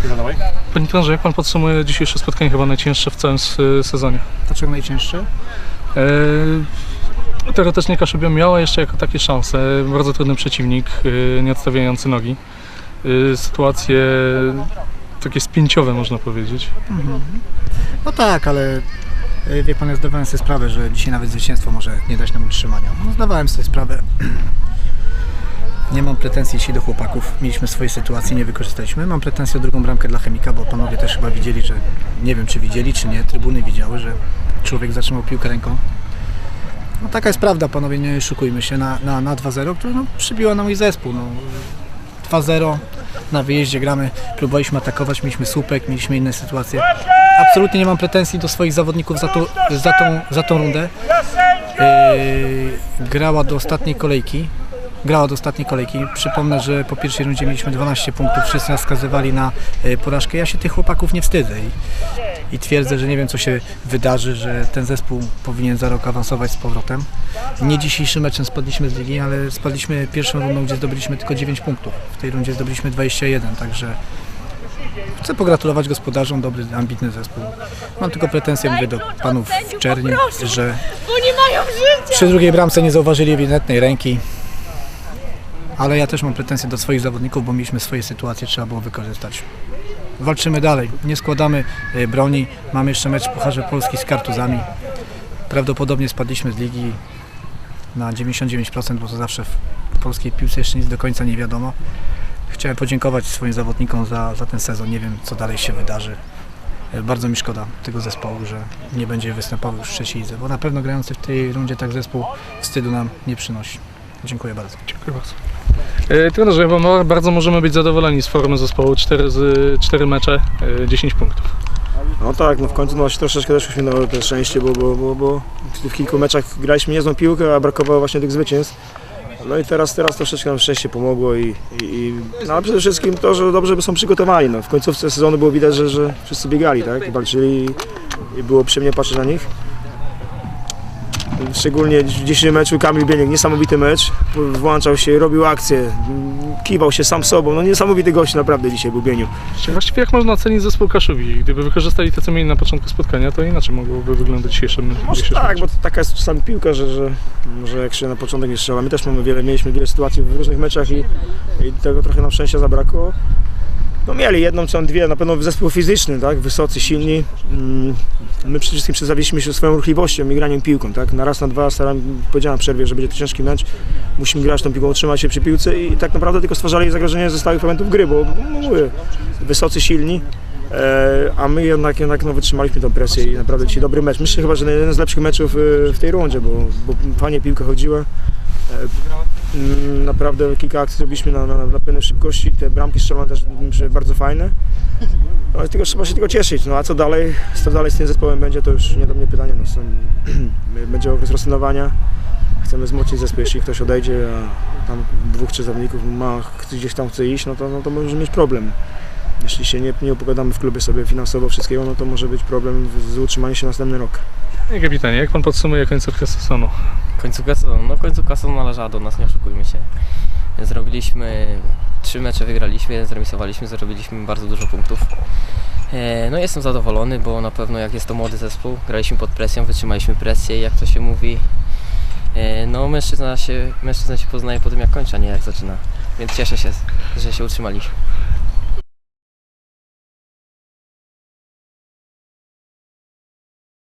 Chwila, dawaj. Panie trenerze, jak pan podsumuje dzisiejsze spotkanie, chyba najcięższe w całym s- sezonie? Dlaczego najcięższe? Eee, teoretycznie Kaszubia miała jeszcze jako takie szanse. Bardzo trudny przeciwnik, e, nie odstawiający nogi. E, sytuacje takie spięciowe można powiedzieć. No tak, ale wie pan, ja zdawałem sobie sprawę, że dzisiaj nawet zwycięstwo może nie dać nam utrzymania. No zdawałem sobie sprawę. Nie mam pretensji do chłopaków. Mieliśmy swoje sytuacje, nie wykorzystaliśmy. Mam pretensje o drugą bramkę dla Chemika, bo panowie też chyba widzieli, że nie wiem czy widzieli, czy nie, trybuny widziały, że człowiek zatrzymał piłkę ręką. No taka jest prawda, panowie, nie szukujmy się na, na, na 2-0, które no, przybiła na mój zespół. No. 2-0, na wyjeździe gramy, próbowaliśmy atakować, mieliśmy słupek, mieliśmy inne sytuacje. Absolutnie nie mam pretensji do swoich zawodników za, to, za, tą, za tą rundę. Yy, grała do ostatniej kolejki. Grała do ostatniej kolejki. Przypomnę, że po pierwszej rundzie mieliśmy 12 punktów, wszyscy nas skazywali na yy, porażkę. Ja się tych chłopaków nie wstydzę i, i twierdzę, że nie wiem co się wydarzy, że ten zespół powinien za rok awansować z powrotem. Nie dzisiejszym meczem spadliśmy z ligi, ale spadliśmy pierwszą rundą, gdzie zdobyliśmy tylko 9 punktów. W tej rundzie zdobyliśmy 21, także chcę pogratulować gospodarzom, dobry, ambitny zespół. Mam tylko pretensje, mówię do panów w Czerni, że przy drugiej bramce nie zauważyli ewidentnej ręki. Ale ja też mam pretensje do swoich zawodników, bo mieliśmy swoje sytuacje, trzeba było wykorzystać. Walczymy dalej, nie składamy e, broni. Mamy jeszcze mecz w Pucharze Polski z Kartuzami. Prawdopodobnie spadliśmy z ligi na 99%, bo to zawsze w polskiej piłce jeszcze nic do końca nie wiadomo. Chciałem podziękować swoim zawodnikom za, za ten sezon. Nie wiem, co dalej się wydarzy. E, Bardzo mi szkoda tego zespołu, że nie będzie występował już w trzeciej lidze, bo na pewno grający w tej rundzie tak zespół wstydu nam nie przynosi. Dziękuję bardzo. Dziękuję bardzo. E, trenerze, bo bardzo możemy być zadowoleni z formy zespołu. 4, z, 4 mecze, e, 10 punktów. No tak, no w końcu no, się troszeczkę też uśmiechnęło to szczęście, bo, bo, bo, bo w kilku meczach graliśmy niezłą piłkę, a brakowało właśnie tych zwycięstw. No i teraz, teraz troszeczkę nam szczęście pomogło i, i, i no, ale przede wszystkim to, że dobrze by są przygotowani. No. W końcówce sezonu było widać, że, że wszyscy biegali, tak? Walczyli i było przyjemnie patrzeć na nich. Szczególnie w dzisiejszym meczu Kamil Bieniek, niesamowity mecz, włączał się, robił akcje, kiwał się sam sobą, no niesamowity gość naprawdę dzisiaj był Bieniu. Właściwie jak można ocenić zespół Kaszubi? Gdyby wykorzystali to, co mieli na początku spotkania, to inaczej mogłoby wyglądać dzisiejszy Może dzisiejszy tak, mecz. bo to taka jest czasami piłka, że, że, że jak się na początek nie strzela. My też mamy wiele, mieliśmy wiele sytuacji w różnych meczach i, i tego trochę nam szczęścia zabrakło. No mieli jedną czy dwie, na pewno zespół fizyczny, tak, wysocy, silni. Mm, My przede wszystkim przedstawiliśmy się swoją ruchliwością i graniem piłką, tak. Na raz, na dwa staram, powiedziałem w przerwie, że będzie to ciężki mecz. Musimy grać tą piłką, utrzymać się przy piłce i tak naprawdę tylko stwarzali zagrożenie ze stałych momentów gry, bo no, mówię, wysocy, silni. E, a my jednak, jednak no, wytrzymaliśmy tę presję i naprawdę dzisiaj dobry mecz. Myślę chyba, że jeden z lepszych meczów e, w tej rundzie, bo, bo fajnie piłka chodziła. Mm, naprawdę kilka akcji zrobiliśmy na, na, na pełnej szybkości, te bramki strzelone też bardzo fajne. No tylko trzeba się tylko cieszyć, no a co dalej, co dalej z tym zespołem będzie, to już nie do mnie pytanie. No, są, będzie okres rozsynowania, chcemy wzmocnić zespół, jeśli ktoś odejdzie, a tam dwóch, trzech zawodników ma, gdzieś tam chce iść, no to, no to może mieć problem. Jeśli się nie, nie opowiadamy w klubie sobie finansowo wszystkiego, no to może być problem z utrzymaniem się następny rok. Kapitanie, jak pan podsumuje końcówkę sezonu? Końcówka sezonu. No końcówka sezonu należała do nas, nie oszukujmy się. Zrobiliśmy trzy mecze wygraliśmy, zremisowaliśmy, zrobiliśmy bardzo dużo punktów. E, No jestem zadowolony, bo na pewno jak jest to młody zespół, graliśmy pod presją, wytrzymaliśmy presję jak to się mówi, e, no mężczyzna się, mężczyzna się poznaje po tym jak kończy, a nie jak zaczyna. Więc cieszę się, że się utrzymaliśmy.